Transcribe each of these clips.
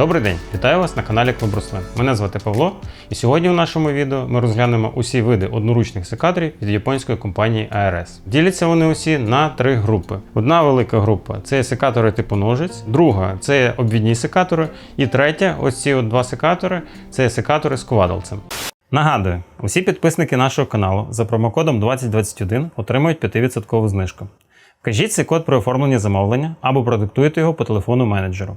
Добрий день, вітаю вас на каналі Клуб Рослин. Мене звати Павло, і сьогодні в нашому відео ми розглянемо усі види одноручних секаторів від японської компанії ARS. Діляться вони усі на три групи. Одна велика група це секатори типу ножиць, друга це обвідні секатори, і третя, ось ці от два секатори, це секатори з ковадалцем. Нагадую, усі підписники нашого каналу за промокодом 2021 отримують 5% знижку. Вкажіть цей код при оформленні замовлення або продиктуйте його по телефону менеджеру.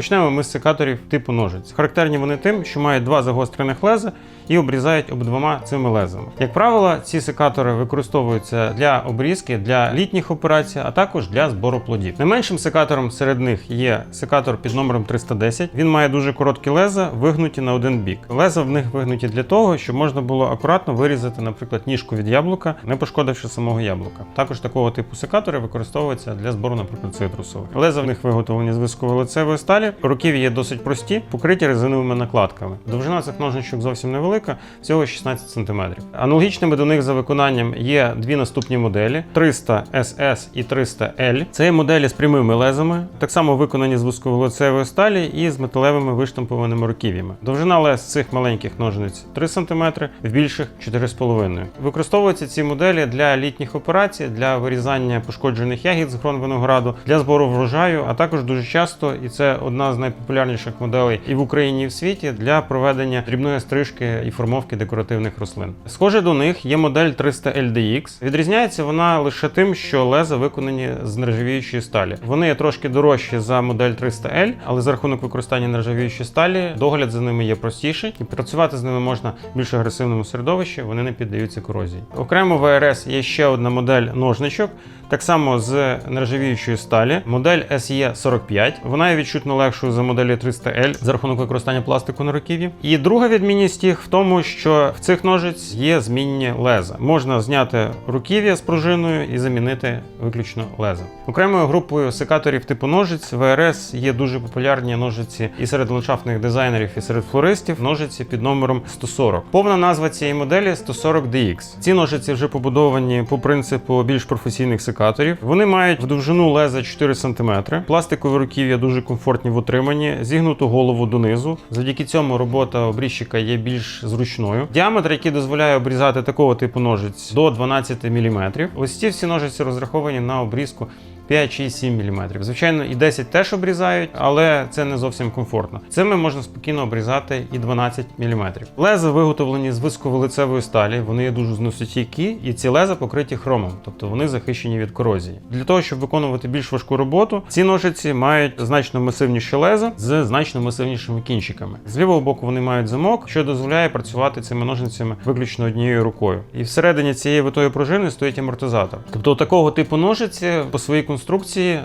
Почнемо ми з секаторів типу ножиць. Характерні вони тим, що мають два загострених леза і обрізають обидвома цими лезами. Як правило, ці секатори використовуються для обрізки, для літніх операцій, а також для збору плодів. Найменшим секатором серед них є секатор під номером 310. Він має дуже короткі леза, вигнуті на один бік. Леза в них вигнуті для того, щоб можна було акуратно вирізати, наприклад, ніжку від яблука, не пошкодивши самого яблука. Також такого типу секатори використовуються для збору, наприклад, цитрусових. Леза в них виготовлені з висково-лицевої сталі. Руків'я є досить прості, покриті резиновими накладками. Довжина цих ножничок зовсім невелика, всього 16 см. Аналогічними до них за виконанням є дві наступні моделі: 300 SS і 300 L. Це моделі з прямими лезами, так само виконані з висково-лицевої сталі і з металевими виштампованими руків'ями. Довжина лез цих маленьких ножниць 3 см, в більших 4,5 Використовуються ці моделі для літніх операцій, для вирізання пошкоджених ягід з грон винограду, для збору врожаю, а також дуже часто, і це одна з найпопулярніших моделей і в Україні, і в світі для проведення дрібної стрижки і формовки декоративних рослин. Схоже до них є модель 300 LDX. Відрізняється вона лише тим, що леза виконані з нержавіючої сталі. Вони є трошки дорожчі за модель 300L, але за рахунок використання нержавіючої сталі догляд за ними є простіший, і працювати з ними можна в більш агресивному середовищі. Вони не піддаються корозії. Окремо в АРС є ще одна модель ножничок. Так само з нержавіючої сталі, модель SE45. Вона є відчутно легшою за моделі 300L за рахунок використання пластику на руків'ї. І друга відмінність їх в тому, що в цих ножиць є змінні леза. Можна зняти руків'я з пружиною і замінити виключно леза. Окремою групою секаторів типу ножиць в АРС є дуже популярні ножиці і серед ландшафтних дизайнерів, і серед флористів ножиці під номером 140. Повна назва цієї моделі 140 DX. Ці ножиці вже побудовані по принципу більш професійних секаторів. Вони мають в довжину леза 4 см. Пластикові руків'я дуже комфортні в утриманні, зігнуту голову донизу. Завдяки цьому робота обрізчика є більш зручною. Діаметр, який дозволяє обрізати такого типу ножиць до 12 мм. Ось ці всі ножиці розраховані на обрізку 5, 6, 7 мм. Звичайно, і 10 теж обрізають, але це не зовсім комфортно. Цими можна спокійно обрізати і 12 мм. Леза виготовлені з висковолицевої сталі, вони є дуже зносостійкі, і ці леза покриті хромом, тобто вони захищені від корозії. Для того, щоб виконувати більш важку роботу, ці ножиці мають значно масивніші леза з значно масивнішими кінчиками. З лівого боку вони мають замок, що дозволяє працювати цими ножницями виключно однією рукою. І всередині цієї витої пружини стоїть амортизатор. Тобто такого типу ножиці по своїй конструкції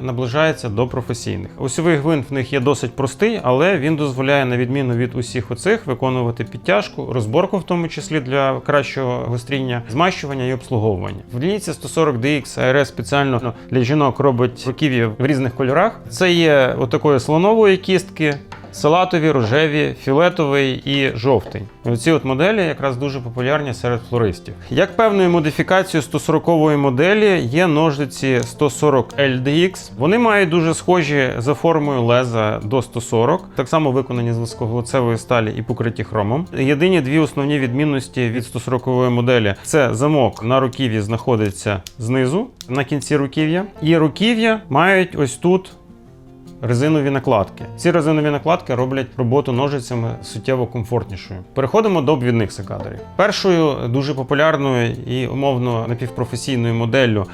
наближається до професійних. Осьовий гвинт в них є досить простий, але він дозволяє, на відміну від усіх оцих, виконувати підтяжку, розборку, в тому числі для кращого гостріння, змащування і обслуговування. В лінійці 140 DX ARS спеціально для жінок робить руків'я в різних кольорах. Це є отакої слонової кістки. Салатові, рожеві, фіолетовий і жовтий. Оці от моделі якраз дуже популярні серед флористів. Як певною модифікацією 140-ї моделі є ножиці 140 LDX. Вони мають дуже схожі за формою леза до 140, так само виконані з високоглицевої сталі і покриті хромом. Єдині дві основні відмінності від 140-ї моделі це замок на руків'ї знаходиться знизу на кінці руків'я, і руків'я мають ось тут резинові накладки. Ці резинові накладки роблять роботу ножицями суттєво комфортнішою. Переходимо до обвідних секаторів. Першою дуже популярною і умовно напівпрофесійною моделлю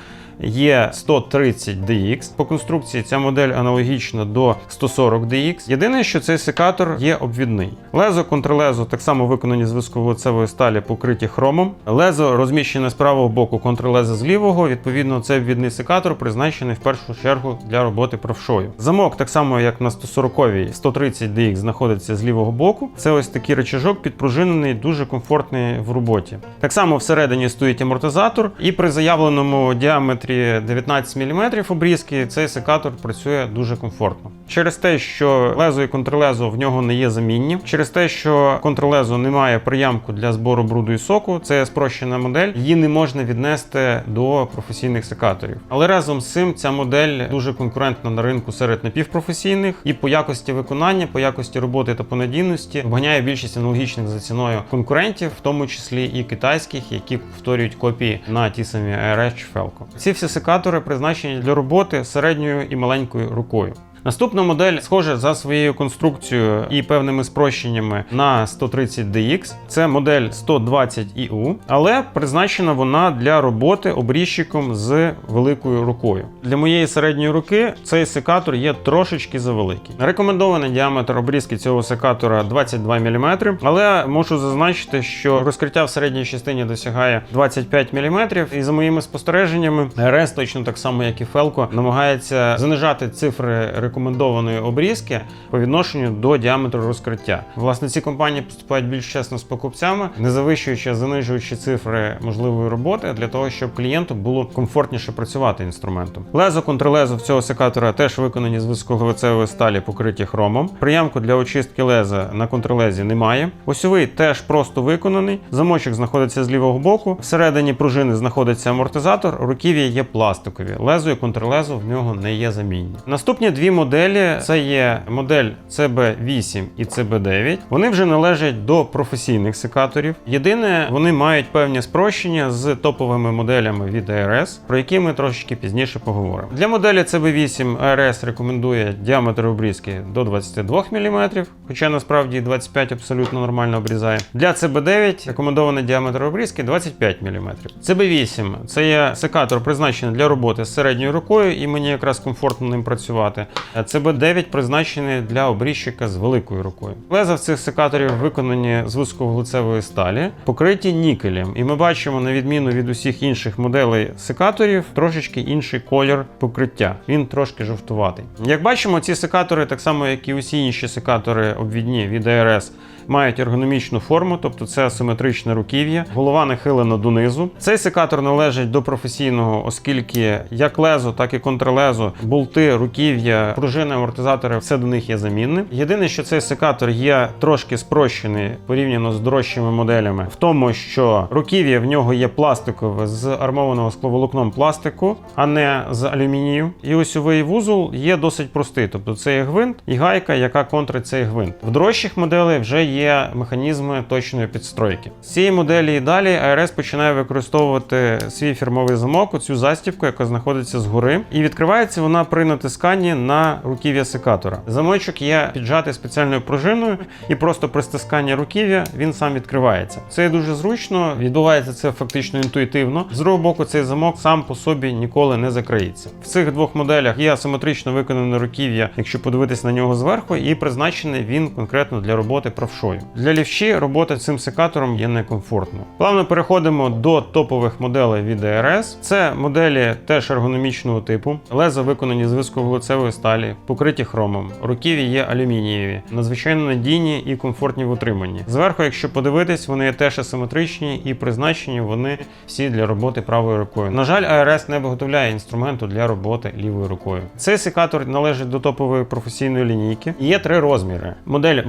є 130 DX. По конструкції ця модель аналогічна до 140 DX. Єдине, що цей секатор є обвідний. Лезо, контрлезо так само виконані з висковолицевої сталі, покриті хромом. Лезо розміщене з правого боку, контрлезо з лівого. Відповідно, цей обвідний секатор призначений в першу чергу для роботи правшою. Замок, так само як на 140-й 130 DX, знаходиться з лівого боку. Це ось такий речажок підпружинений, дуже комфортний в роботі. Так само всередині стоїть амортизатор, і при заявленому діаметрі діаметрі 19 мм обрізки, цей секатор працює дуже комфортно. Через те, що лезо і контрлезо в нього не є замінні, через те, що контрлезо не має приямку для збору бруду і соку, це спрощена модель, її не можна віднести до професійних секаторів. Але разом з цим ця модель дуже конкурентна на ринку серед напівпрофесійних і по якості виконання, по якості роботи та по надійності обганяє більшість аналогічних за ціною конкурентів, в тому числі і китайських, які повторюють копії на ті самі ARS чи Felco. Ці секатори призначені для роботи середньою і маленькою рукою. Наступна модель схожа за своєю конструкцією і певними спрощеннями на 130DX. Це модель 120EU, але призначена вона для роботи обрізчиком з великою рукою. Для моєї середньої руки цей секатор є трошечки завеликий. Рекомендований діаметр обрізки цього секатора 22 мм, але можу зазначити, що розкриття в середній частині досягає 25 мм, і за моїми спостереженнями, РС точно так само, як і Felco, намагається занижати цифри рекомендованої обрізки по відношенню до діаметру розкриття. Власне, ці компанії поступають більш чесно з покупцями, не завищуючи, а занижуючи цифри можливої роботи для того, щоб клієнту було комфортніше працювати інструментом. Лезо контрлезо цього секатора теж виконані з високоглицевої сталі, покриті хромом. Приямку для очистки леза на контрлезі немає. Осьовий теж просто виконаний. Замочок знаходиться з лівого боку. Всередині пружини знаходиться амортизатор. Руків'я є пластикові. Лезо і контрлезо в нього не є замінні. Наступні дві моделі це є модель CB8 і CB9. Вони вже належать до професійних секаторів. Єдине, вони мають певні спрощення з топовими моделями від ARS, про які ми трошечки пізніше поговоримо. Для моделі CB8 ARS рекомендує діаметр обрізки до 22 мм, хоча насправді 25 абсолютно нормально обрізає. Для CB9 рекомендований діаметр обрізки 25 мм. CB8 це є секатор, призначений для роботи з середньою рукою, і мені якраз комфортно ним працювати. CB9 призначений для обрізчика з великою рукою. Леза в цих секаторів виконані з високоглицевої сталі, покриті нікелем. І ми бачимо, на відміну від усіх інших моделей секаторів, трошечки інший колір покриття. Він трошки жовтуватий. Як бачимо, ці секатори, так само як і усі інші секатори обвідні від ARS, мають ергономічну форму, тобто це асиметричне руків'я, голова нахилена донизу. Цей секатор належить до професійного, оскільки як лезо, так і контрлезо, болти, руків'я, пружини, амортизатори, все до них є замінне. Єдине, що цей секатор є трошки спрощений порівняно з дорожчими моделями, в тому, що руків'я в нього є пластикове з армованого скловолокном пластику, а не з алюмінію. І осьовий вузол є досить простий, тобто це є гвинт і гайка, яка контрить цей гвинт. В дорожчих моделей вже є механізми точної підстройки. З цієї моделі і далі ARS починає використовувати свій фірмовий замок, цю застібку, яка знаходиться згори, і відкривається вона при натисканні на руків'я секатора. Замочок є піджатий спеціальною пружиною, і просто при стисканні руків'я він сам відкривається. Це дуже зручно, відбувається це фактично інтуїтивно. З другого боку, цей замок сам по собі ніколи не закриється. В цих двох моделях є асиметрично виконане руків'я, якщо подивитись на нього зверху, і призначений він конкретно для роботи правшою. Для лівші робота цим секатором є некомфортною. Плавно переходимо до топових моделей від ARS. Це моделі теж ергономічного типу, леза виконані з високоглицевої сталі, покриті хромом. Руків'я є алюмінієві, надзвичайно надійні і комфортні в утриманні. Зверху, якщо подивитись, вони є теж асиметричні і призначені вони всі для роботи правою рукою. На жаль, ARS не виготовляє інструменту для роботи лівою рукою. Цей секатор належить до топової професійної лінійки. Є три розміри: модель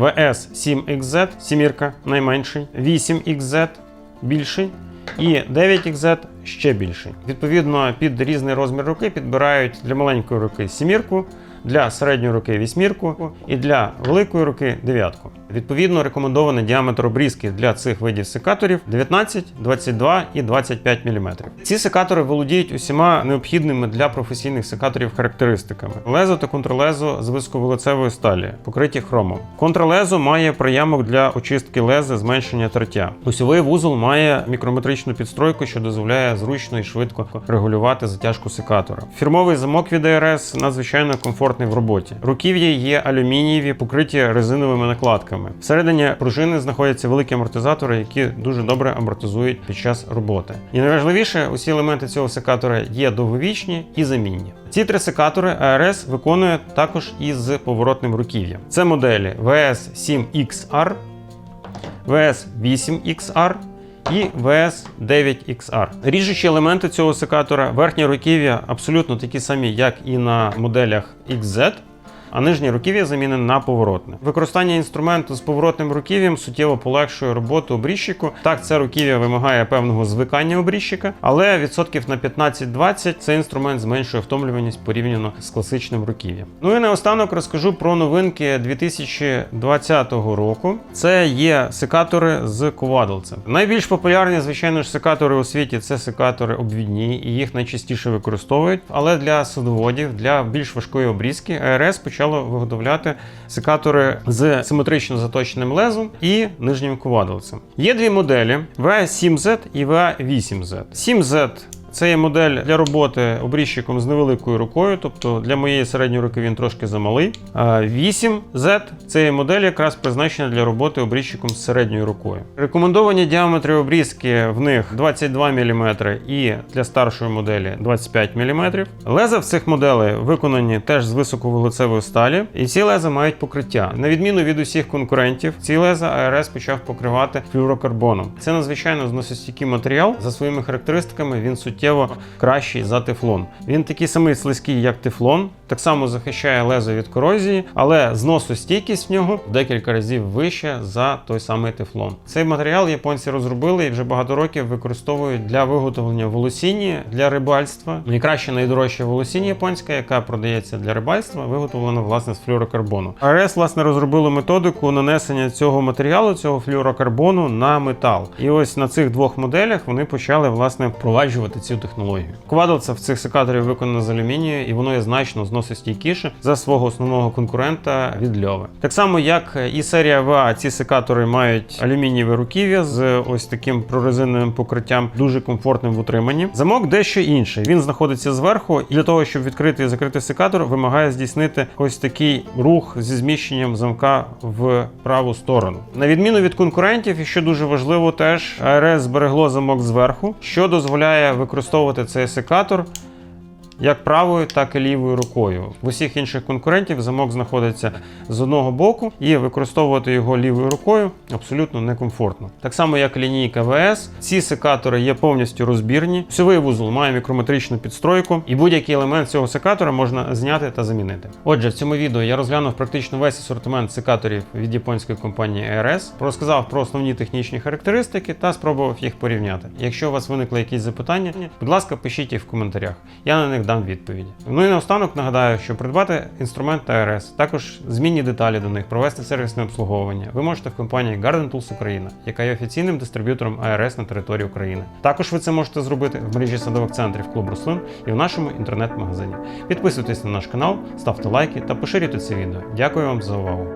VS7XZ, сімірка найменший, 8XZ більший. І 9XZ ще більший. Відповідно, під різний розмір руки підбирають для маленької руки сімірку, для середньої руки вісьмірку і для великої руки дев'ятку. Відповідно, рекомендований діаметр обрізки для цих видів секаторів 19, 22 і 25 мм. Ці секатори володіють усіма необхідними для професійних секаторів характеристиками: лезо та контрлезо з високоволицевої сталі, покриті хромом. Контрлезо має приямок для очистки леза, зменшення тертя. Осьовий вузол має мікрометричну підстройку, що дозволяє зручно і швидко регулювати затяжку секатора. Фірмовий замок від ARS надзвичайно комфортний в роботі. Руків'я є алюмінієві, покриті резиновими накладками. Всередині пружини знаходяться великі амортизатори, які дуже добре амортизують під час роботи. І найважливіше, усі елементи цього секатора є довговічні і замінні. Ці три секатори ARS виконує також із поворотним руків'ям. Це моделі VS7XR, VS8XR і VS9XR. Ріжучі елементи цього секатора, верхнє руків'я абсолютно такі самі, як і на моделях XZ. А нижнє руків'я замінене на поворотне. Використання інструменту з поворотним руків'ям суттєво полегшує роботу обрізчику. Так, це руків'я вимагає певного звикання обрізчика, але відсотків на 15-20 цей інструмент зменшує втомлюваність порівняно з класичним руків'ям. Ну і наостанок розкажу про новинки 2020 року. Це є секатори з ковадолцем. Найбільш популярні, звичайно ж, секатори у світі це секатори обвідні, і їх найчастіше використовують. Але для садоводів, для більш важкої обрізки, АРС почало виготовляти секатори з симетрично заточеним лезом і нижнім ковадолцем. Є дві моделі: VA7Z і VA8Z. 7Z це є модель для роботи обрізчиком з невеликою рукою, тобто для моєї середньої руки він трошки замалий. А 8Z це є модель якраз призначена для роботи обрізчиком з середньою рукою. Рекомендовані діаметри обрізки в них 22 мм і для старшої моделі 25 мм. Леза в цих моделей виконані теж з високовуглецевої сталі, і ці леза мають покриття. На відміну від усіх конкурентів, ці леза АРС почав покривати флюрокарбоном. Це надзвичайно зносостійкий матеріал. За своїми характеристиками він суттєво кращий за тефлон. Він такий самий слизький, як тефлон, так само захищає лезо від корозії, але зносостійкість в нього в декілька разів вища за той самий тефлон. Цей матеріал японці розробили і вже багато років використовують для виготовлення волосіні для рибальства. Найкраща найдорожча волосіння японська, яка продається для рибальства, виготовлена власне з флюрокарбону. АРС власне розробили методику нанесення цього матеріалу, цього флюрокарбону на метал. І ось на цих двох моделях вони почали власне впроваджувати цю технологію. Ковадолце в цих секаторів виконано з алюмінію, і воно є значно зносостійкіше за свого основного конкурента від льови. Так само, як і серія ВА, ці секатори мають алюмінієве руків'я з ось таким прорезиновим покриттям, дуже комфортним в утриманні. Замок дещо інший. Він знаходиться зверху, і для того, щоб відкрити і закрити секатор, вимагає здійснити ось такий рух зі зміщенням замка в праву сторону. На відміну від конкурентів, і що дуже важливо, теж АРС зберегло замок зверху, що дозволяє використовувати цей секатор як правою, так і лівою рукою. В усіх інших конкурентів замок знаходиться з одного боку, і використовувати його лівою рукою абсолютно некомфортно. Так само, як лінійка ВС, ці секатори є повністю розбірні. Всьовий вузол має мікрометричну підстройку, і будь-який елемент цього секатора можна зняти та замінити. Отже, в цьому відео я розглянув практично весь асортимент секаторів від японської компанії ARS, розказав про основні технічні характеристики та спробував їх порівняти. Якщо у вас виникли якісь запитання, будь ласка, пишіть їх в коментарях. Я на них дам відповіді. Ну і наостанок нагадаю, що придбати інструмент АРС, також змінні деталі до них, провести сервісне обслуговування. Ви можете в компанії Garden Tools Україна, яка є офіційним дистриб'ютором АРС на території України. Також ви це можете зробити в мережі садових центрів Клуб Рослин і в нашому інтернет-магазині. Підписуйтесь на наш канал, ставте лайки та поширюйте це відео. Дякую вам за увагу.